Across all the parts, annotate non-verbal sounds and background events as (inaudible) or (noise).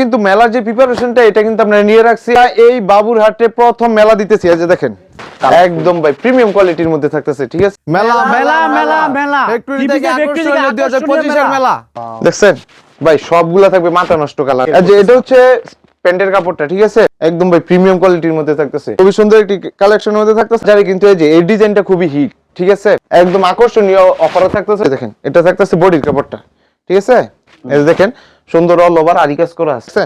কিন্তু মেলার যে প্রিপারেশনটা এটা কিন্তু আমরা নিয়ে রাখছি। এই বাবুরহাটে প্রথম মেলা দিতেছি যে দেখেন। একদম ভাই প্রিমিয়াম কোয়ালিটির মধ্যে থাকতেছে ঠিক আছে? মেলা মেলা মেলা মেলা ফ্যাক্টরি থেকে তে ফ্যাক্টরি থেকে আকর্ষণীয় দুই হাজার মেলা। দেখছেন? ভাই সবগুলা থাকবে মাথা নষ্ট কালার। আর যে এটা হচ্ছে প্যান্টের কাপড়টা ঠিক আছে? একদম ভাই প্রিমিয়াম কোয়ালিটির মধ্যে থাকতেছে। খুবই সুন্দর একটি কালেকশনের মধ্যে থাকতেছে। যারা কিন্তু এই যে এই ডিজাইনটা খুবই হিট ঠিক আছে? একদম আকর্ষণীয় অফারও থাকতেছে। দেখেন এটা থাকতেছে বডির কাপড়টা ঠিক আছে? এই দেখেন সুন্দর অল ওভার আরি কাজ করা আছে।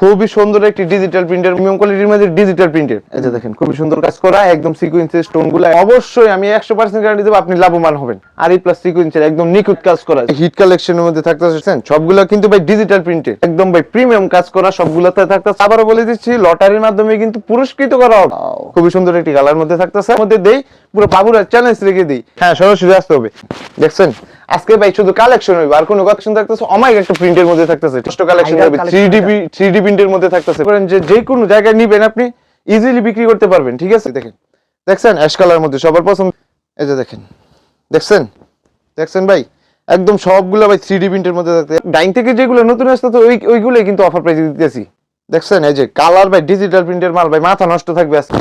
খুবই সুন্দর একটি ডিজিটাল প্রিন্টের প্রিমিয়াম কোয়ালিটির মধ্যে ডিজিটাল প্রিন্টের এই যে দেখেন খুবই সুন্দর কাজ করা একদম সিকুয়েন্সের স্টোনগুলো। অবশ্যই আমি একশো পার্সেন্ট গ্যারান্টি দেবো আপনি লাভবান হবেন। আর এই প্লাস সিকুয়েন্সের একদম নিখুঁত কাজ করা হিট কালেকশনের মধ্যে থাকতেছে সবগুলো কিন্তু ভাই ডিজিটাল প্রিন্টের একদম ভাই প্রিমিয়াম কাজ করা সবগুলোতে থাকতেছে আবারও বলে দিচ্ছি লটারির মাধ্যমে কিন্তু পুরস্কৃত করা হবে। খুবই সুন্দর একটি কালার মধ্যে থাকতেছে এর মধ্যে দেই পুরো বাবুরা চ্যালেঞ্জ রেখে দিই। হ্যাঁ সরাসরি আসতে হবে। দেখছেন? আজকে ভাই শুধু কালেকশন হইবে আর কোনো কালেকশন থাকতেছে? অমাইক একটা প্রিন্টের মধ্যে থাকতেছে টেস্ট কালেকশন হবে। 3D 3D প্রিন্টের মধ্যে থাকতেছে। যে যে কোনো জায়গায় নিবেন আপনি ইজিলি বিক্রি করতে পারবেন ঠিক আছে? দেখেন দেখছেন? অ্যাশ কালার মধ্যে সবার পছন্দ এই যে দেখেন দেখছেন? দেখছেন ভাই? একদম সবগুলো ভাই 3D প্রিন্টের মধ্যে থাকতে ডাইং থেকে যেগুলো নতুন আসতে তো ওই ওইগুলোই কিন্তু অফার প্রাইসে দিতেছি। দেখছেন? এই যে কালার ভাই ডিজিটাল প্রিন্টের মাল ভাই মাথা নষ্ট থাকবে আজকে।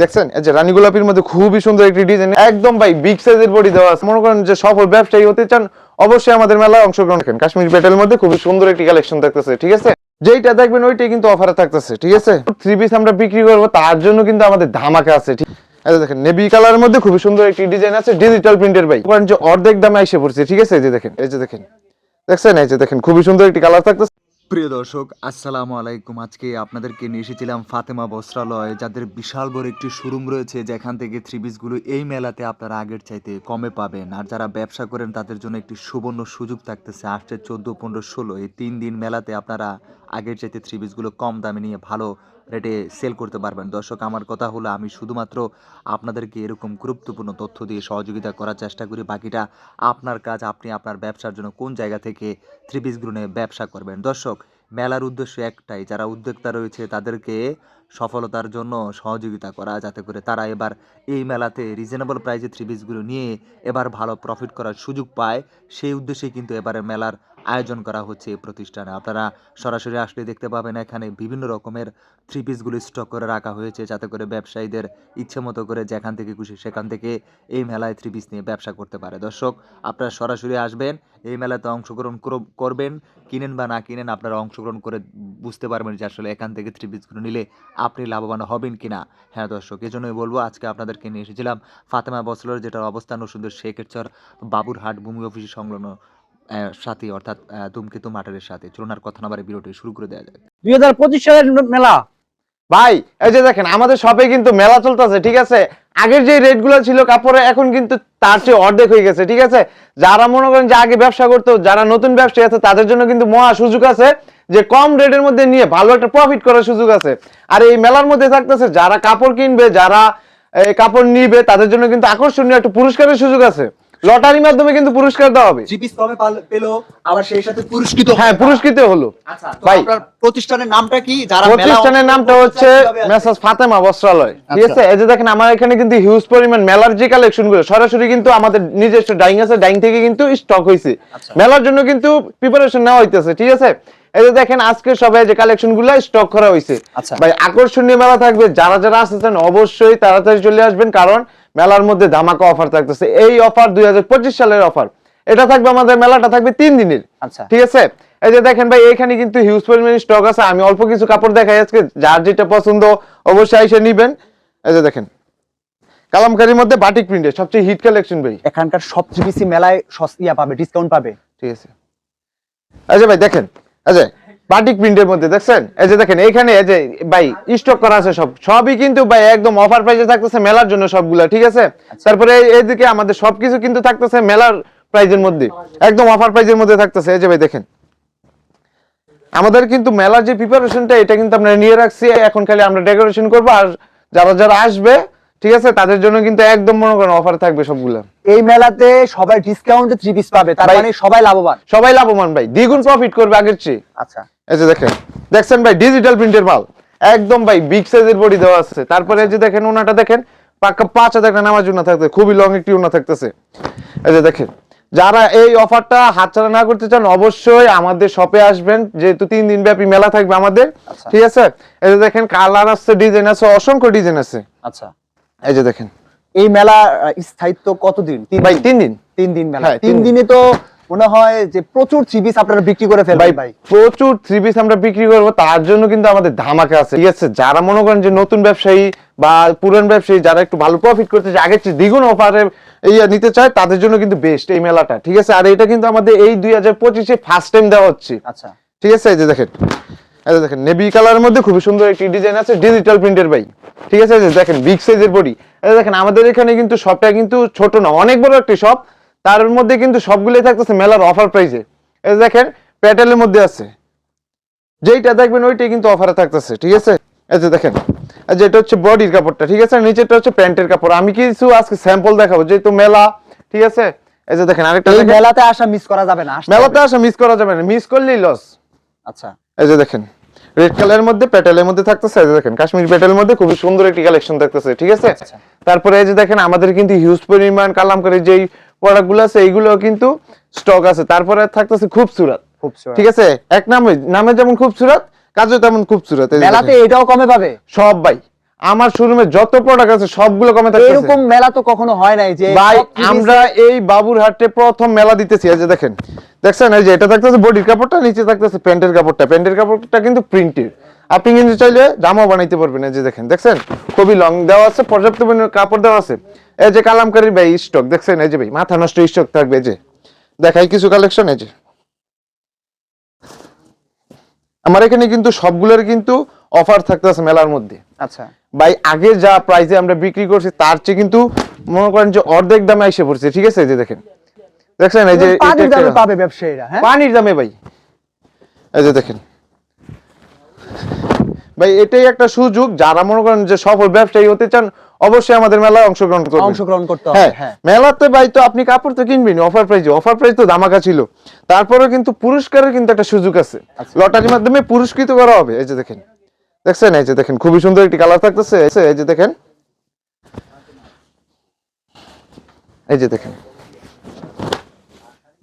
দেখছেন? এই যে রানী গোলাপির মধ্যে খুবই সুন্দর একটি ডিজাইন একদম ভাই বিগ সাইজের বডি দেওয়া আছে। মনে করেন যে সফল ব্যবসায়ী হতে চান, অবশ্যই আমাদের মেলায় অংশগ্রহণ করেন। কাশ্মীর পেটেলের মধ্যে খুবই সুন্দর একটি কালেকশন থাকতেছে, ঠিক আছে? যেইটা দেখবেন, ওইটাই কিন্তু অফারে থাকতেছে, ঠিক আছে? থ্রি পিস আমরা বিক্রি করব, তার জন্য কিন্তু আমাদের ধামাকা আছে, ঠিক দেখেন নেভি কালারের মধ্যে খুবই সুন্দর একটি ডিজাইন আছে ডিজিটাল প্রিন্টের ভাই। করেন যে অর্ধেক দামে এসে পড়ছে, ঠিক আছে? এই যে দেখেন, এই যে দেখেন। দেখছেন? এই যে দেখেন, খুবই সুন্দর একটি কালার থাকতেছে। প্রিয় দর্শক, আসসালামু আলাইকুম। আজকে আপনাদেরকে নিয়ে এসেছিলাম ফাতেমা বস্ত্রালয়, যাদের বিশাল বড় একটি শোরুম রয়েছে, যেখান থেকে থ্রি পিসগুলো এই মেলাতে আপনারা আগের চাইতে কমে পাবেন। আর যারা ব্যবসা করেন, তাদের জন্য একটি সুবর্ণ সুযোগ থাকতেছে আসছে চোদ্দ, পনেরো, ষোলো। এই তিন দিন মেলাতে আপনারা আগের চাইতে থ্রি পিসগুলো কম দামে নিয়ে ভালো রেটে সেল করতে পারবেন। দর্শক, আমার কথা হলো, আমি শুধুমাত্র আপনাদেরকে এরকম গুরুত্বপূর্ণ তথ্য দিয়ে সহযোগিতা করার চেষ্টা করি। বাকিটা আপনার কাজ, আপনি আপনার ব্যবসার জন্য কোন জায়গা থেকে থ্রি পিসগুলো নিয়ে ব্যবসা করবেন। দর্শক, মেলার উদ্দেশ্য একটাই, যারা উদ্যোক্তা রয়েছে তাদেরকে সফলতার জন্য সহযোগিতা করা, যাতে করে তারা এবার এই মেলাতে রিজনেবল প্রাইসে থ্রি পিসগুলো নিয়ে এবার ভালো প্রফিট করার সুযোগ পায়। সেই উদ্দেশ্যে কিন্তু এবারে মেলার আয়োজন করা হচ্ছে এই প্রতিষ্ঠানে। আপনারা সরাসরি আসলে দেখতে পাবেন এখানে বিভিন্ন রকমের থ্রি পিসগুলো স্টক করে রাখা হয়েছে যাতে করে ব্যবসায়ীদের ইচ্ছে মতো করে যেখান থেকে খুশি সেখান থেকে এই মেলায় থ্রি পিস নিয়ে ব্যবসা করতে পারে। দর্শক, আপনারা সরাসরি আসবেন, এই মেলাতে অংশগ্রহণ করব- করবেন, কিনেন বা না কিনেন আপনারা অংশগ্রহণ করে বুঝতে পারবেন যে আসলে এখান থেকে থ্রি পিসগুলো নিলে আপনি লাভবান হবেন কিনা। হ্যাঁ দর্শক এই জন্যই বলব আজকে আপনাদেরকে নিয়ে এসেছিলাম ফাতেমা বসলের যেটার অবস্থান ও সুন্দর শেখের চর বাবুরহাট ভূমি অফিস সংলগ্ন। সাথে অর্থাৎ ধূমকেতু মাটারের সাথে। চলুন আর কথা না বিরতি শুরু করে দেওয়া যাক। দুই হাজার পঁচিশ সালের মেলা। ভাই এই যে দেখেন আমাদের শপে কিন্তু মেলা চলতেছে ঠিক আছে? আগের যে রেটগুলো ছিল কাপড়ে এখন কিন্তু তার চেয়ে অর্ধেক হয়ে গেছে ঠিক আছে? যারা মনে করেন যে আগে ব্যবসা করতো যারা নতুন ব্যবসায়ী আছে তাদের জন্য কিন্তু মহা সুযোগ আছে যে কম রেটের মধ্যে নিয়ে ভালো একটা প্রফিট করার সুযোগ আছে। আর এই মেলার মধ্যে থাকতেছে যারা কাপড় কিনবে যারা কাপড় নিবে তাদের জন্য কিন্তু আকর্ষণীয় একটা পুরস্কারের সুযোগ আছে। লটারির মাধ্যমে কিন্তু পুরস্কার দেওয়া হবে। থ্রি পিস পেল আবার সেই সাথে পুরস্কৃত হ্যাঁ পুরস্কৃত হলো। আচ্ছা ভাই। আপনার প্রতিষ্ঠানের নামটা কি? যারা প্রতিষ্ঠানের নামটা হচ্ছে মেসাজ ফাতেমা বস্ত্রালয়। ঠিক আচ্ছা। আছে? এই যে দেখেন আমার এখানে কিন্তু হিউজ পরিমাণ মেলার যে কালেকশনগুলো সরাসরি কিন্তু আমাদের নিজস্ব ডাইং আছে ডাইং থেকে কিন্তু স্টক হয়েছে আচ্ছা। মেলার জন্য কিন্তু প্রিপারেশন নেওয়া হইতেছে ঠিক আছে? এই যে দেখেন আজকে সবাই যে কালেকশনগুলো স্টক করা হয়েছে আচ্ছা। ভাই আকর্ষণীয় মেলা থাকবে। যারা যারা আসতেছেন অবশ্যই তাড়াতাড়ি চলে আসবেন। কারণ মেলার মধ্যে ধামাকা অফার থাকতেছে। এই অফার দুই হাজার পঁচিশ সালের অফার এটা থাকবে আমাদের মেলাটা থাকবে তিন দিনের। আচ্ছা। ঠিক আছে? এই যে দেখেন ভাই এখানে কিন্তু হিউজ পরিমাণ স্টক আছে। আমি অল্প কিছু কাপড় দেখাই আজকে। যার যেটা পছন্দ অবশ্যই এসে নিবেন। এই যে দেখেন কালামকারীর মধ্যে বাটিক প্রিন্টের সবচেয়ে হিট কালেকশন ভাই। এখানকার সব থ্রি পিসি মেলায় সস্তিয়া পাবে ডিসকাউন্ট পাবে। ঠিক আছে। আচ্ছা ভাই দেখেন যে বাটিক প্রিন্টের মধ্যে দেখছেন? এই যে দেখেন এখানে এই যে ভাই স্টক করা আছে সব। সবই কিন্তু ভাই একদম অফার প্রাইসে থাকতেছে মেলার জন্য সবগুলা ঠিক আছে? তারপরে এই- এইদিকে আমাদের সবকিছু কিন্তু থাকতেছে মেলার প্রাইজের মধ্যে। একদম অফার প্রাইজের মধ্যে থাকতেছে। এই যে ভাই দেখেন। আমাদের কিন্তু মেলার যে প্রিপারেশনটা এটা কিন্তু আমরা নিয়ে রাখছি। এখন খালি আমরা ডেকোরেশন করব আর যারা যারা আসবে ঠিক আছে তাদের জন্য কিন্তু একদম মনে করেন অফার থাকবে সবগুলা। এই মেলাতে সবাই ডিসকাউন্টে থ্রি পিস পাবে তার মানে সবাই লাভবান। সবাই লাভবান ভাই। দ্বিগুণ প্রফিট করবে আগের চেয়ে। আচ্ছা। এই যে দেখেন দেখছেন ভাই ডিজিটাল প্রিন্টের মাল। একদম ভাই বিগ সাইজের বডি দেওয়া আছে। তারপরে এই যে দেখেন ওনাটা দেখেন পাক্কা পাঁচ হাজার একটা নামাজ উনা থাকতে খুবই লং একটি উনা থাকতেছে। এই যে দেখেন যারা এই অফারটা হাতছাড়া না করতে চান অবশ্যই আমাদের শপে আসবেন। যেহেতু তিন দিন ব্যাপী মেলা থাকবে আমাদের। আচ্ছা। ঠিক আছে? এই যে দেখেন কালার আছে ডিজাইন আছে অসংখ্য ডিজাইন আছে। আচ্ছা। এই যে দেখেন এই মেলা স্থায়িত্ব কতদিন? তিন ভাই দিন? তিন দিন। তিন দিন মেলা। হ্যাঁ, তিন দিনে। তো মনে হয় যে প্রচুর থ্রি পিস আপনারা বিক্রি করে ফেলবেন ভাই প্রচুর থ্রি পিস আমরা বিক্রি করব তার জন্য কিন্তু আমাদের ধামাকা আছে। ঠিক আছে যারা মনে করেন যে নতুন ব্যবসায়ী বা পুরান ব্যবসায়ী যারা একটু ভালো প্রফিট করতে চায় আগের চেয়ে দ্বিগুণ অফারে ইয়ে নিতে চায় তাদের জন্য কিন্তু বেস্ট এই মেলাটা। ঠিক আছে আর এটা কিন্তু আমাদের এই দুই হাজার পঁচিশে ফার্স্ট টাইম দেওয়া হচ্ছে। আচ্ছা। ঠিক আছে এই যে দেখেন। এই দেখেন নেভি কালারের মধ্যে খুবই সুন্দর একটি ডিজাইন আছে ডিজিটাল প্রিন্টের ভাই। ঠিক আছে দেখেন বিগ সাইজের বডি এই দেখেন আমাদের এখানে কিন্তু শপটা কিন্তু ছোট না অনেক বড় একটি শপ তার মধ্যে কিন্তু সবগুলোই থাকতেছে মেলার অফার প্রাইসে এই দেখেন প্যাটেলের মধ্যে আছে। যেইটা দেখবেন ওইটাই কিন্তু অফারে থাকতেছে ঠিক আছে? এই যে দেখেন এই যে এটা হচ্ছে বডির কাপড়টা ঠিক আছে? আর নিচেরটা হচ্ছে প্যান্টের কাপড়। আমি কিছু আজকে স্যাম্পল দেখাবো যেহেতু মেলা ঠিক আছে? এই যে দেখেন আরেকটা মেলাতে আসা মিস করা যাবে না মেলাতে আসা মিস করা যাবে না মিস করলেই লস আচ্ছা। এই যে দেখেন রেড কালারের মধ্যে প্যাটেলের মধ্যে থাকতেছে এই যে দেখেন কাশ্মীর প্যাটেলের মধ্যে খুবই সুন্দর একটি কালেকশন থাকতেছে ঠিক আছে? আচ্ছা। তারপরে এই যে দেখেন আমাদের কিন্তু হিউজ পরিমাণ কালামকারী যেই প্রোডাক্টগুলো আছে এইগুলো কিন্তু স্টক আছে। তারপরে থাকতেছে খুব সুরাত ঠিক আছে? এক নামে নামে যেমন খুব সুরাত কাজও তেমন খুব সুরাত মেলাতে এটাও কমে পাবে? সব ভাই। আমার শোরুমে যত প্রোডাক্ট আছে সবগুলো কমে থাকতেছে। এরকম মেলা তো কখনো হয় নাই যে ভাই আমরা এই বাবুরহাটে প্রথম মেলা দিতেছি। এই যে দেখেন দেখছেন? এই যে এটা থাকতেছে বডির কাপড়টা নিচে থাকতেছে প্যান্টের কাপড়টা। প্যান্টের কাপড়টা কিন্তু প্রিন্টেড আপনি কিন্তু চাইলে জামা বানাইতে পারবেন। এই যে দেখেন দেখছেন? খুবই লং দেওয়া আছে পর্যাপ্ত পরিমাণে কাপড় দেওয়া আছে। এই যে কালামকারী ভাই স্টক দেখছেন? এই যে ভাই মাথা নষ্ট স্টক থাকবে এই যে। দেখাই কিছু কালেকশন এই যে। আমার এখানে কিন্তু সবগুলোর কিন্তু অফার থাকতেছে মেলার মধ্যে। আচ্ছা। ভাই আগে যা প্রাইসে আমরা বিক্রি করছি তার চেয়ে কিন্তু মনে করেন যে অর্ধেক দামে এসে পড়ছে ঠিক আছে? যে দেখেন। দেখছেন? এই যে পানির দামে পাবে ব্যবসায়ীরা হ্যাঁ? পানির দামে ভাই। এই যে দেখেন। ভাই এটাই একটা সুযোগ যারা মনে করেন যে সফল ব্যবসায়ী হতে চান অবশ্যই আমাদের মেলায় অংশগ্রহণ করবেন। অংশগ্রহণ করতে হবে হ্যাঁ হ্যাঁ। মেলাতে ভাই তো আপনি কাপড় তো কিনবেন অফার প্রাইজে অফার প্রাইস তো দামাকা ছিল। তারপরেও কিন্তু পুরস্কারের কিন্তু একটা সুযোগ আছে। লটারির মাধ্যমে পুরস্কৃত করা হবে। এই যে দেখেন। দেখছেন এই যে দেখেন খুবই সুন্দর একটি কালার থাকতেছে এই যে- দেখেন। এই যে দেখেন।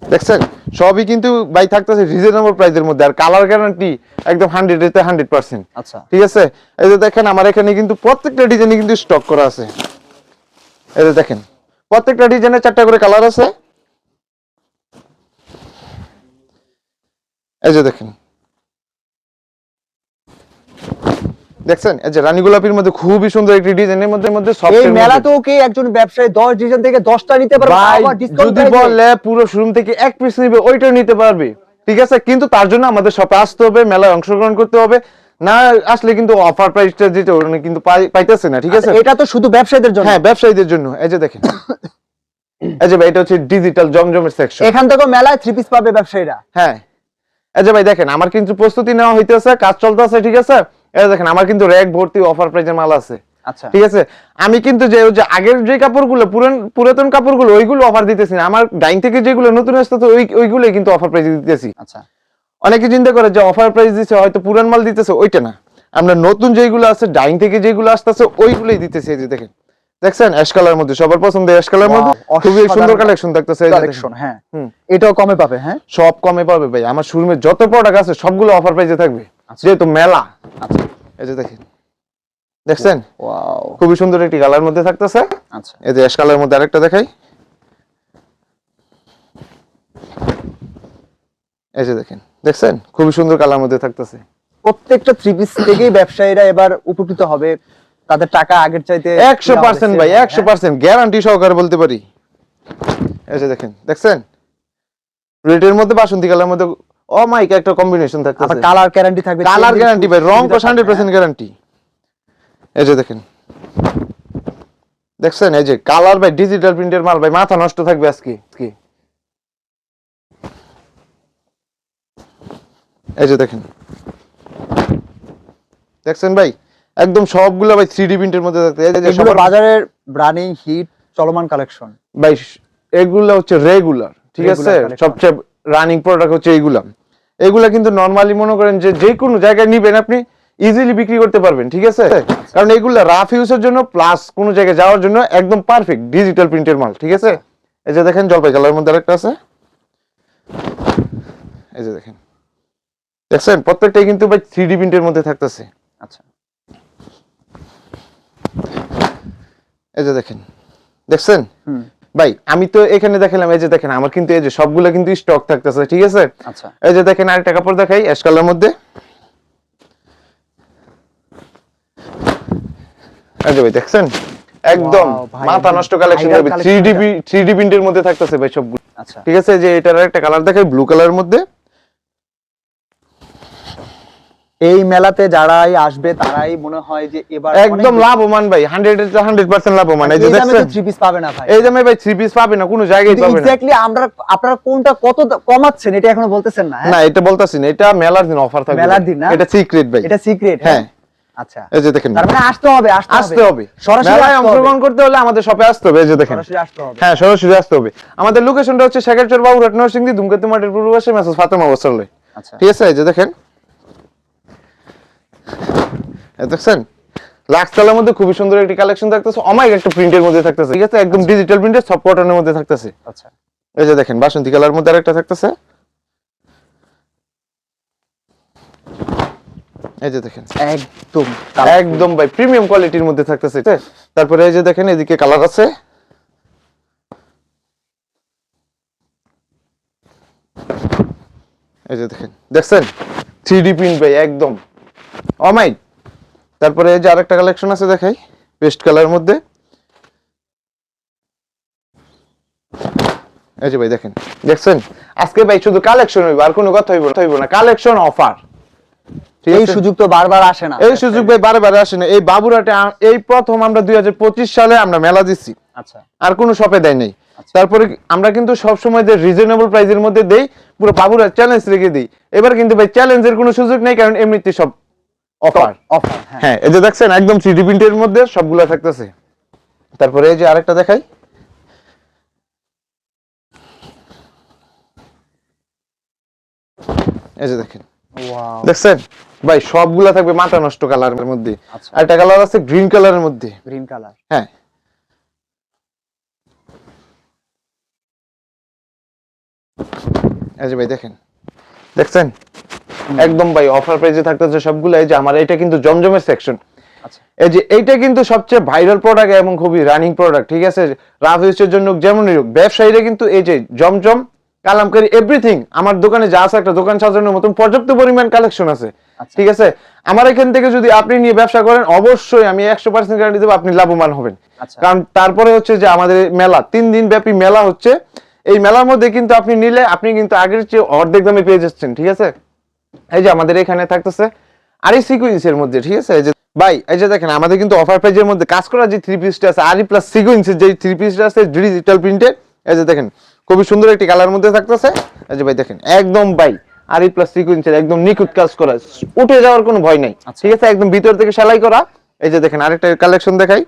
দেখছেন? সবই কিন্তু ভাই থাকতেছে রিজনেবল প্রাইসের মধ্যে আর কালার গ্যারান্টি একদম হান্ড্রেড এতে হান্ড্রেড পার্সেন্ট আচ্ছা। ঠিক আছে? এই যে দেখেন আমার এখানে কিন্তু প্রত্যেকটা ডিজাইনে কিন্তু স্টক করা আছে। এই যে দেখেন প্রত্যেকটা ডিজাইনে চারটা করে কালার আছে। এই যে দেখেন দেখছেন? এই যে রানী গোলাপির মধ্যে খুবই সুন্দর একটি ডিজাইনের মধ্যে মধ্যে এই মেলাতেও কি একজন ব্যবসায়ী দশ ডিজাইন থেকে দশটা নিতে পারবে? ভাই আবার ডিসকাউন্ট যদি বলে পুরো শোরুম থেকে এক পিস নিবে ওইটাও নিতে পারবে। ঠিক আছে? কিন্তু তার জন্য আমাদের শপে আসতে হবে মেলায় অংশগ্রহণ করতে হবে। না আসলে কিন্তু অফার প্রাইসটা যেটা উনি কিন্তু পাইতেছে না ঠিক আছে? এটা তো শুধু ব্যবসায়ীদের জন্য? হ্যাঁ ব্যবসায়ীদের জন্য। এই যে দেখেন। (coughs) এই যে ভাই এটা হচ্ছে ডিজিটাল জমজমের সেকশন এখান থেকে মেলায় থ্রি পিস পাবে ব্যবসায়ীরা? হ্যাঁ। এই যে ভাই দেখেন আমার কিন্তু প্রস্তুতি নেওয়া হইতেছে কাজ চলতেছে ঠিক আছে? দেখেন আমার কিন্তু র্যাক ভর্তি অফার প্রাইজের মাল আছে। আচ্ছা। ঠিক আছে? আমি কিন্তু যে আগের যে কাপড়গুলো পুরাতন কাপড়গুলো ওইগুলো অফার দিতেছি না। আমার ডাইন থেকে যেগুলো নতুন আসতেছে ওই ওইগুলোই কিন্তু অফার প্রাইস দিতেছি। আচ্ছা। অনেকে চিন্তা করে যে অফার প্রাইস দিচ্ছে হয়তো পুরান মাল দিতেছে ওইটা না। আমরা নতুন যেগুলো আছে ডাইন থেকে যেগুলো আসতেছে ওইগুলোই দিতেছি। এই যে দেখেন দেখছেন অ্যাশ কালার মধ্যে সবার পছন্দ অ্যাশ কালার মধ্যে খুবই সুন্দর কালেকশন থাকতেছে কালেকশন হ্যাঁ। এটাও কমে পাবে হ্যাঁ? সব কমে পাবে ভাই। আমার শোরুমে যত প্রোডাক্ট আছে সবগুলো অফার প্রাইসে থাকবে। যেহেতু মেলা। আচ্ছা। এই যে দেখেন। দেখছেন? ওয়াও খুবই সুন্দর একটি কালার মধ্যে থাকতেছে। আচ্ছা। এই যে অ্যাশ কালারের মধ্যে আরেকটা দেখাই। এই যে দেখেন। দেখছেন? খুবই সুন্দর কালার মধ্যে থাকতেছে। প্রত্যেকটা থ্রি পিস থেকেই ব্যবসায়ীরা এবার উপকৃত হবে। তাদের টাকা আগের চাইতে একশো পার্সেন্ট ভাই হ্যাঁ। একশো পার্সেন্ট গ্যারান্টি সহকারে বলতে পারি। এই যে দেখেন দেখছেন? রেটের মধ্যে বাসন্তী কালার মধ্যে অমাইক একটা কম্বিনেশন থাকতেছে। কালার গ্যারান্টি থাকবে কালার গ্যারান্টি ভাই রং হান্ড্রেড পার্সেন্ট গ্যারান্টি এই যে দেখেন। দেখছেন? এই যে কালার ভাই ডিজিটাল প্রিন্টের মাল ভাই মাথা নষ্ট থাকবে আজকে কি এই যে দেখেন। দেখছেন ভাই? একদম সবগুলো ভাই থ্রি ডি প্রিন্টের মধ্যে থাকতে এই যে। এগুলো বাজারের রানিং হিট চলমান কালেকশন ভাই এগুলো হচ্ছে রেগুলার ঠিক আছে? সবচেয়ে রানিং প্রোডাক্ট হচ্ছে এইগুলা। এগুলা কিন্তু নরমালি মনে করেন যে যে কোনো জায়গায় নিবেন আপনি ইজিলি বিক্রি করতে পারবেন ঠিক আছে? কারণ এগুলা রাফ ইউজের জন্য প্লাস কোনো জায়গায় যাওয়ার জন্য একদম পারফেক্ট ডিজিটাল প্রিন্টের মাল ঠিক আছে? এই যে দেখেন জলপাই কালারের মধ্যে আরেকটা আছে। এই যে দেখেন। দেখছেন? প্রত্যেকটাই কিন্তু ভাই থ্রি ডি প্রিন্টের মধ্যে থাকতেছে। আচ্ছা। এই যে দেখেন দেখছেন? ভাই আমি তো এখানে দেখালাম এই যে দেখেন আমার কিন্তু এই যে সবগুলো কিন্তু স্টক থাকতেছে ঠিক আছে? আচ্ছা। এই যে দেখেন আরেকটা কাপড় দেখাই অ্যাশ কালার মধ্যে। এই যে ভাই দেখছেন? একদম মাথা নষ্ট কালেকশন হবে। Three collection D three D প্রিন্টের মধ্যে থাকতেছে ভাই সবগুলো। আচ্ছা। ঠিক আছে যে এটার একটা কালার দেখাই ব্লু কালারের মধ্যে। এই মেলাতে যারাই আসবে তারাই মনে হয় যে এবার একদম লাভবান ভাই হান্ড্রেড হান্ড্রেড পার্সেন্ট লাভবান। এই যে দেখছেন? থ্রি পিস পাবে না ভাই। এই দামে ভাই থ্রি পিস পাবে না কোনো জায়গায় পাবে না। এক্স্যাক্টলি আমরা আপনারা কোনটা কত কমাচ্ছেন এটা এখনও বলতেছেন না হ্যাঁ? না এটা বলতাছি না এটা মেলার দিন অফার থাকবে মেলার দিন না? এটা সিক্রেট ভাই। এটা সিক্রেট হ্যাঁ। আচ্ছা। এই যে দেখেন। তার মানে আসতে হবে আসতে হবে। সরাসরি অংশগ্রহণ করতে হলে আমাদের শপে আসতে হবে এই যে দেখেন। সরাসরি আসতে হবে। হ্যাঁ সরাসরি আসতে হবে। আমাদের লোকেশনটা হচ্ছে শেখারচর বাবুরহাট নরসিংদী ধূমকেতু মাঠের পূর্ব পাশে মেসেজ ফাতেমা আচ্ছা। ঠিক আছে এই যে দেখেন। দেখছেন? লাক্স কালার মধ্যে খুবই সুন্দর একটি কালেকশন থাকতেছে। অমাইক একটা প্রিন্টের মধ্যে থাকতেছে। ঠিক আছে? একদম ডিজিটাল প্রিন্টের সব কটনের মধ্যে থাকতেছে। আচ্ছা। এই যে দেখেন বাসন্তী কালার মধ্যে আরেকটা থাকতেছে। এই যে দেখেন। একদম একদম ভাই প্রিমিয়াম কোয়ালিটির মধ্যে থাকতেছে? তারপরে এই যে দেখেন এদিকে কালার আছে। এই যে দেখেন দেখছেন? থ্রি ডি প্রিন্ট ভাই একদম। অমাইক তারপরে এই যে আরেকটা কালেকশন আছে দেখাই পেস্ট কালারের মধ্যে। এই যে ভাই দেখেন দেখছেন? আজকে ভাই শুধু কালেকশন হইব আর কোনো কথা হইব না হইব না। কালেকশন অফার এই সুযোগ তো বারবার আসে না। এই সুযোগ ভাই বারে বারে আসে না। এই বাবুরাটে এই প্রথম আমরা দুই হাজার পঁচিশ সালে আমরা মেলা দিচ্ছি আচ্ছা। আর কোনো শপে দেয় নাই। তারপরে আমরা কিন্তু সব সময় যে রিজনেবল প্রাইসের মধ্যে দেই পুরো বাবুরা চ্যালেঞ্জ রেখে দিই। এবার কিন্তু ভাই চ্যালেঞ্জের কোনো সুযোগ নেই কারণ এমনিতে সব অফার অফার হ্যাঁ। হ্যাঁ এই যে দেখছেন একদম থ্রি প্রিন্টের মধ্যে সবগুলা থাকতেছে। তারপরে এই যে আরেকটা দেখাই। এই যে দেখেন। দেখছেন? ভাই সবগুলা থাকবে মাথা নষ্ট কালারের মধ্যে। আর একটা কালার আছে গ্রিন কালারের মধ্যে। গ্রিন কালার হ্যাঁ। এই যে ভাই দেখেন। দেখছেন? একদম ভাই অফার প্রাইসে থাকতেছে সবগুলো। এই যে আমার এটা কিন্তু জমজমের সেকশন আচ্ছা। এই যে এইটা কিন্তু সবচেয়ে ভাইরাল প্রোডাক্ট এবং খুবই রানিং প্রোডাক্ট ঠিক আছে? রাফ ইউজের জন্য যেমনই হোক ব্যবসায়ীরা কিন্তু এই যে জমজম কালামকারি এভরিথিং আমার দোকানে যা আছে একটা দোকান সাজানোর মতন পর্যাপ্ত পরিমাণ কালেকশন আছে আচ্ছা। ঠিক আছে? আমার এখান থেকে যদি আপনি নিয়ে ব্যবসা করেন অবশ্যই আমি একশো পার্সেন্ট গ্যারান্টি দেবো আপনি লাভবান হবেন। আচ্ছা। কারণ তারপরে হচ্ছে যে আমাদের মেলা তিন দিন ব্যাপী মেলা হচ্ছে। এই মেলার মধ্যে কিন্তু আপনি নিলে আপনি কিন্তু আগের চেয়ে অর্ধেক দামে পেয়ে যাচ্ছেন ঠিক আছে? এই যে আমাদের এখানে থাকতেছে আর আরি সিকুয়েন্সের মধ্যে ঠিক আছে? এই যে ভাই এই যে দেখেন আমাদের কিন্তু অফার প্রাইজের মধ্যে কাজ করা যে থ্রি পিসটা আছে আরি প্লাস সিকুয়েন্সের যে থ্রি পিসটা আছে ডিজিটাল প্রিন্টেড এই যে দেখেন খুবই সুন্দর একটি কালার মধ্যে থাকতেছে। এই যে ভাই দেখেন একদম ভাই আরি প্লাস সিকুয়েন্সের একদম নিখুঁত কাজ করা উঠে যাওয়ার কোনো ভয় নাই ঠিক আছে? একদম ভিতর থেকে সেলাই করা এই যে দেখেন আরেকটা কালেকশন দেখাই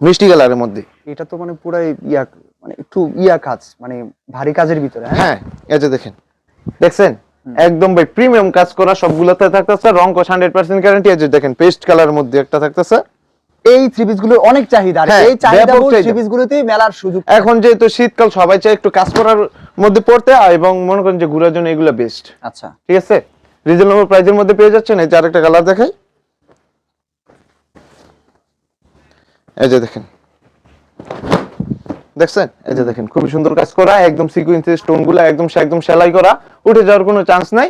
মিষ্টি কালারের মধ্যে। এটা তো মানে পুরো ইয়া মানে একটু ইয়া কাজ মানে ভারী কাজের ভিতরে হ্যাঁ? হ্যাঁ এই যে দেখেন দেখছেন? একদম ভাই প্রিমিয়াম কাজ করা সবগুলোতে থাকতেছে রং কোশ হান্ড্রেড পার্সেন্ট গ্যারান্টি আছে দেখেন পেস্ট কালার মধ্যে একটা থাকতেছে। এই থ্রি পিসগুলোর অনেক চাহিদা আর হ্যাঁ, এই চাহিদা ব্যাপক থ্রি পিস গুলোতেই মেলার সুযোগ এখন যেহেতু শীতকাল সবাই চায় একটু কাজ করার মধ্যে পড়তে হয় এবং মনে করেন যে ঘোরার জন্য এগুলো বেস্ট আচ্ছা। ঠিক আছে? রিজনেবল প্রাইসের মধ্যে পেয়ে যাচ্ছেন এই যে আরেকটা কালার দেখাই। এই যে দেখেন দেখছেন? এই যে দেখেন খুবই সুন্দর কাজ করা একদম সিকুয়েন্সের স্টোনগুলা একদম একদম সেলাই করা উঠে যাওয়ার কোনো চান্স নাই।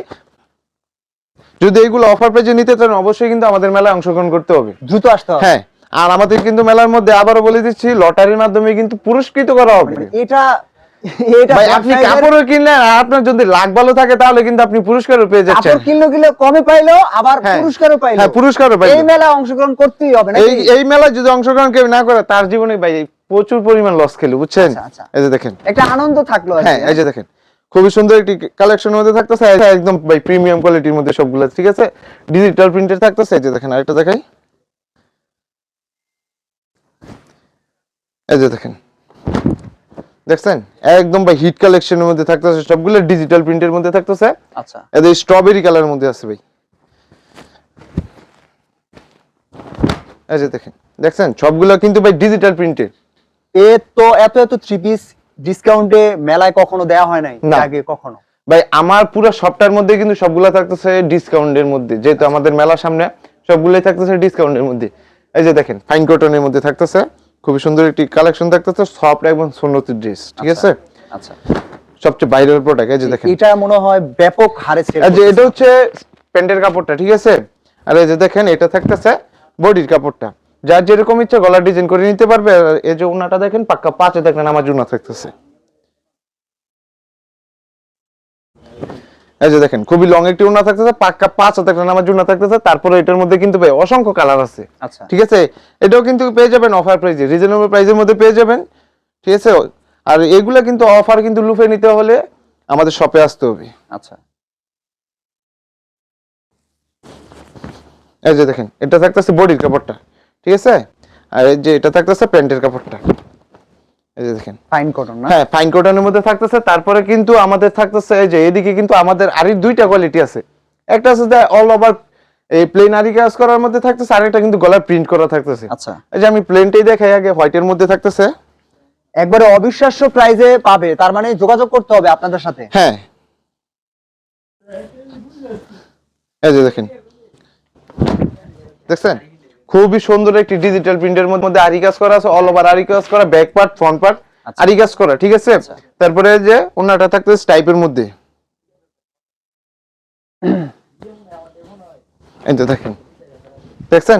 যদি এইগুলো অফার পেজে নিতে চান অবশ্যই কিন্তু আমাদের মেলায় অংশগ্রহণ করতে হবে। দ্রুত আসতে হবে। হ্যাঁ আর আমাদের কিন্তু মেলার মধ্যে আবারও বলে দিচ্ছি লটারির মাধ্যমে কিন্তু পুরস্কৃত করা হবে। এটা এটা আপনি কাপড়ও কিনলেন আর আপনার যদি লাখ ভালো থাকে তাহলে কিন্তু আপনি পুরস্কারও পেয়ে যাচ্ছেন। কাপড় কিনলো কিনলো কমে পাইলো আবার হ্যাঁ। পুরস্কারও পাইলো হ্যাঁ পুরস্কারও এই পাইবেন মেলা অংশগ্রহণ করতেই হবে না এই এই মেলায় যদি অংশগ্রহণ কেউ না করে তার জীবনে ভাই প্রচুর পরিমাণ লস খেলি বুঝছেন? আচ্ছা, আচ্ছা। এই যে দেখেন। একটা আনন্দ থাকল হ্যাঁ এই যে দেখেন। খুবই সুন্দর একটি কালেকশনের মধ্যে থাকতেছে একদম ভাই প্রিমিয়াম কোয়ালিটির মধ্যে সবগুলো ঠিক আছে? ডিজিটাল প্রিন্টের থাকতেছে এই যে দেখেন আরেকটা দেখাই। এই যে দেখেন। দেখছেন? একদম ভাই হিট কালেকশনের মধ্যে থাকতেছে সবগুলো ডিজিটাল প্রিন্টের মধ্যে থাকতেছে। আচ্ছা। এদের স্ট্রবেরি কালারের মধ্যে আছে ভাই। এই যে দেখেন। দেখছেন? সবগুলো কিন্তু ভাই ডিজিটাল প্রিন্টের এ তো এত এত থ্রি পিস ডিসকাউন্টে মেলায় কখনো দেওয়া হয় নাই? আগে কখনো? ভাই আমার পুরো সবটার মধ্যে কিন্তু সবগুলা থাকতেছে ডিসকাউন্টের মধ্যে। যেহেতু আমাদের মেলার সামনে সবগুলোই থাকতেছে ডিসকাউন্টের মধ্যে। এই যে দেখেন ফাইন কটনের মধ্যে থাকতেছে। খুবই সুন্দর একটি কালেকশন থাকতেছে সফট এবং সুন্নতি ড্রেস ঠিক আছে? আচ্ছা। সবচেয়ে বাইরের প্রোডাক্ট এই যে দেখেন। এটা মনে হয় ব্যাপক হারে যে এটা হচ্ছে প্যান্টের কাপড়টা ঠিক আছে? আর এই যে দেখেন এটা থাকতেছে বডির কাপড়টা। যার যেরকম ইচ্ছা গলার ডিজাইন করে নিতে পারবে এই যে উনাটা দেখেন পাক্কা পাঁচে দেখেন আমার জন্য থাকতেছে। এই যে দেখেন খুবই লং একটি উন্না থাকতেছে পাক্কা পাঁচ দেখেন আমার জন্য থাকতেছে। তারপরে এটার মধ্যে কিন্তু ভাই অসংখ্য কালার আছে। আচ্ছা। ঠিক আছে? এটাও কিন্তু পেয়ে যাবেন অফার প্রাইসে রিজনেবল প্রাইসের মধ্যে পেয়ে যাবেন। ঠিক আছে? আর এগুলা কিন্তু অফার কিন্তু লুফে নিতে হলে আমাদের শপে আসতে হবে। আচ্ছা। এই যে দেখেন এটা থাকতেছে বডির কাপড়টা। ঠিক আছে? আর এই যে এটা থাকতেছে প্যান্টের কাপড়টা। এই যে দেখেন। ফাইন কটন না? হ্যাঁ ফাইন কটনের মধ্যে থাকতেছে তারপরে কিন্তু আমাদের থাকতেছে এই যে এদিকে কিন্তু আমাদের আরই দুইটা কোয়ালিটি আছে। একটা আছে যে অল ওভার এই প্লেন আরি কাজ করার মধ্যে থাকতেছে আরেকটা কিন্তু গলায় প্রিন্ট করা থাকতেছে। আচ্ছা। এই যে আমি প্লেনটাই দেখাই আগে হোয়াইটের মধ্যে থাকতেছে। একবারে অবিশ্বাস্য প্রাইজে পাবে তার মানে যোগাযোগ করতে হবে আপনাদের সাথে। হ্যাঁ। এই যে দেখেন। দেখছেন? খুবই সুন্দর একটি ডিজিটাল প্রিন্টের মধ্যে আরি কাজ করা আছে অল ওভার আরি কাজ করা ব্যাক পার্ট ফ্রন্ট পার্ট আচ্ছা। আরি কাজ করা ঠিক আছে? তারপরে যে ওনাটা থাকতেছে টাইপের মধ্যে। তো দেখেন। দেখছেন?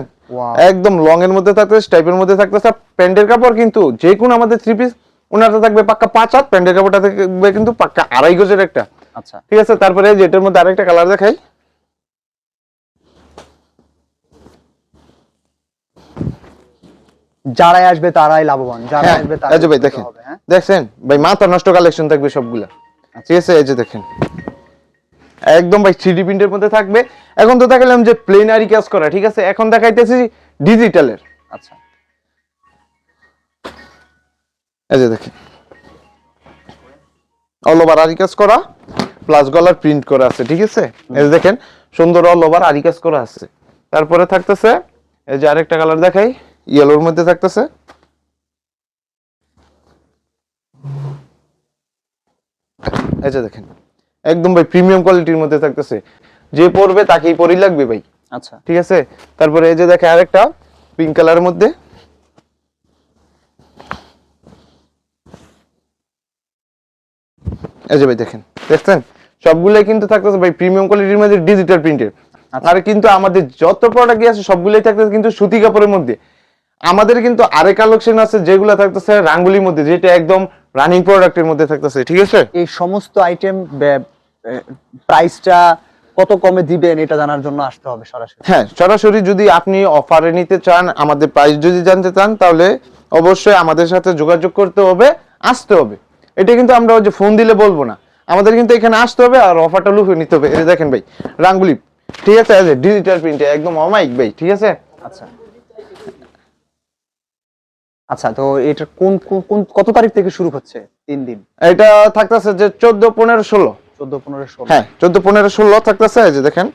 একদম লং এর মধ্যে থাকতেছে টাইপের মধ্যে থাকতেছে। প্যান্টের কাপড় কিন্তু যে কোনো আমাদের থ্রি পিস ওনাটা থাকবে পাক্কা পাঁচ হাত প্যান্টের কাপড়টা থাকবে কিন্তু পাক্কা আড়াই গজের একটা। আচ্ছা। ঠিক আছে? তারপরে যেটার মধ্যে আরেকটা কালার দেখাই। যারাই আসবে তারাই লাভবান যারাই হ্যাঁ আসবে যে ভাই দেখেন হ্যাঁ? দেখছেন? ভাই মাথা নষ্ট কালেকশন থাকবে সবগুলা। ঠিক আছে এই যে দেখেন। একদম ভাই থ্রি প্রিন্টের মধ্যে থাকবে। এখন তো দেখালাম যে প্লেন আরি কাজ করা ঠিক আছে? এখন দেখাইতেছি ডিজিটালের আচ্ছা। এই যে দেখেন। অল ওভার আরি কাজ করা প্লাস গলার প্রিন্ট করা আছে ঠিক আছে? এই যে দেখেন সুন্দর অল ওভার আরি কাজ করা আছে। তারপরে থাকতেছে এই যে আরেকটা কালার দেখাই। ইয়েলোর মধ্যে থাকতেছে? এই যে দেখেন একদম ভাই প্রিমিয়াম কোয়ালিটির মধ্যে থাকতেছে। যে পরবে তাকেই পরই লাগবে ভাই। আচ্ছা। ঠিক আছে? তারপরে এই যে দেখে আরেকটা পিঙ্ক কালারের মধ্যে। এই যে ভাই দেখেন দেখছেন? সবগুলাই কিন্তু থাকতেছে ভাই প্রিমিয়াম কোয়ালিটির মধ্যে ডিজিটাল প্রিন্টের আর কিন্তু আমাদের যত প্রোডাক্ট আছে সবগুলাই থাকতেছে কিন্তু সুতি কাপড়ের মধ্যে। আমাদের কিন্তু আরেক কালেকশন আছে যেগুলো থাকতেছে রাঙ্গুলির মধ্যে যেটা একদম রানিং প্রোডাক্টের মধ্যে থাকতেছে ঠিক আছে? এই সমস্ত আইটেম প্রাইসটা কত কমে দিবেন এটা জানার জন্য আসতে হবে সরাসরি। হ্যাঁ সরাসরি যদি আপনি অফারে নিতে চান আমাদের প্রাইস যদি জানতে চান তাহলে অবশ্যই আমাদের সাথে যোগাযোগ করতে হবে আসতে হবে। এটা কিন্তু আমরা ওই যে ফোন দিলে বলব না। আমাদের কিন্তু এখানে আসতে হবে আর অফারটা লুফে নিতে হবে। এই দেখেন ভাই রাঙ্গুলি ঠিক আছে? ডিজিটাল প্রিন্টে একদম অমাইক ভাই ঠিক আছে? আচ্ছা। আচ্ছা তো এটা কোন কোন- কত তারিখ থেকে শুরু হচ্ছে তিন দিন? এটা থাকতেছে যে চোদ্দ পনেরো ষোলো। চোদ্দ পনেরো ষোলো। হ্যাঁ চোদ্দ পনেরো ষোলো থাকতেছে এই যে দেখেন।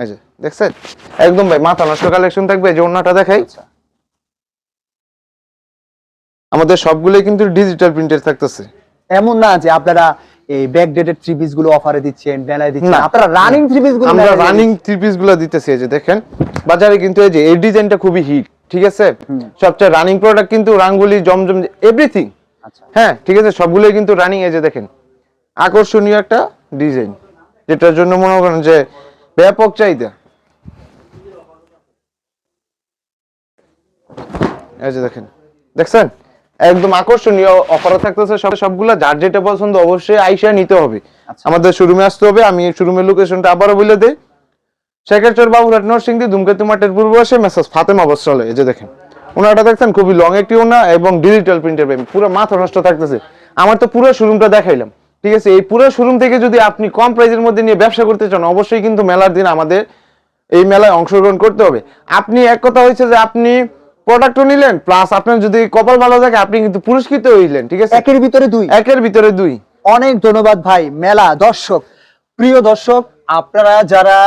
এই যে দেখছেন? একদম ভাই মাথা নষ্ট কালেকশন থাকবে এই যে অন্যটা দেখাই। আচ্ছা। আমাদের সবগুলোই কিন্তু ডিজিটাল প্রিন্টের থাকতেছে। এমন না যে আপনারা এই ব্যাক ডেটেড থ্রি পিসগুলো অফারে দিচ্ছেন বেলায় দিচ্ছেন। আপনারা রানিং থ্রি পিসগুলো আমরা রানিং থ্রি পিসগুলো দিতেছি এই যে দেখেন। বাজারে কিন্তু এই যে এই ডিজাইনটা খুবই হিট ঠিক আছে? সবচেয়ে রানিং প্রোডাক্ট কিন্তু রাঙ্গুলি জমজম এভরিথিং আচ্ছা। হ্যাঁ ঠিক আছে? সবগুলোই কিন্তু রানিং এই যে দেখেন আকর্ষণীয় একটা ডিজাইন যেটার জন্য মনে করেন যে ব্যাপক চাহিদা। এই যে দেখেন দেখছেন? একদম আকর্ষণীয় অফার থাকতেছে সব সবগুলা যার যেটা পছন্দ অবশ্যই আইসা নিতে হবে। আচ্ছা। আমাদের শোরুমে আসতে হবে আমি শোরুমের লোকেশনটা আবারও বলে দেই। শেখারচর বাবুরহাট নরসিংদী ধুমকেতু মাঠের পূর্ব পাশে মেসাজ ফাতেমা বস্ত্রালয় এই যে দেখেন ওনাটা দেখছেন খুবই লং একটি ওনা এবং ডিজিটাল প্রিন্টের পুরো মাথা নষ্ট থাকতেছে। আমার তো পুরো শোরুমটা দেখাইলাম। ঠিক আছে এই পুরো শোরুম থেকে যদি আপনি কম প্রাইজের মধ্যে নিয়ে ব্যবসা করতে চান অবশ্যই কিন্তু মেলার দিন আমাদের এই মেলায় অংশগ্রহণ করতে হবে। আপনি এক কথা হয়েছে যে আপনি প্রোডাক্টও নিলেন প্লাস আপনার যদি কপাল ভালো থাকে আপনি কিন্তু পুরস্কৃত হইলেন ঠিক আছে? একের ভিতরে দুই। একের ভিতরে দুই। অনেক ধন্যবাদ ভাই মেলা দর্শক প্রিয় দর্শক আপনারা যারা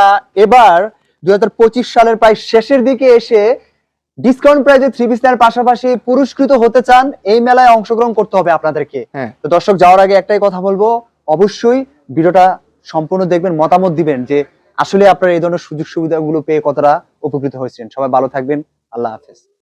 এবার দু হাজার পঁচিশ সালের প্রায় শেষের দিকে এসে ডিসকাউন্ট প্রাইজে থ্রি পিস নেওয়ার পাশাপাশি পুরস্কৃত হতে চান এই মেলায় অংশগ্রহণ করতে হবে আপনাদেরকে। হ্যাঁ। তো দর্শক যাওয়ার আগে একটাই কথা বলব অবশ্যই ভিডিওটা সম্পূর্ণ দেখবেন মতামত দিবেন যে আসলে আপনারা এই ধরনের সুযোগ সুবিধাগুলো পেয়ে কতটা উপকৃত হয়েছেন। সবাই ভালো থাকবেন আল্লাহ হাফেজ।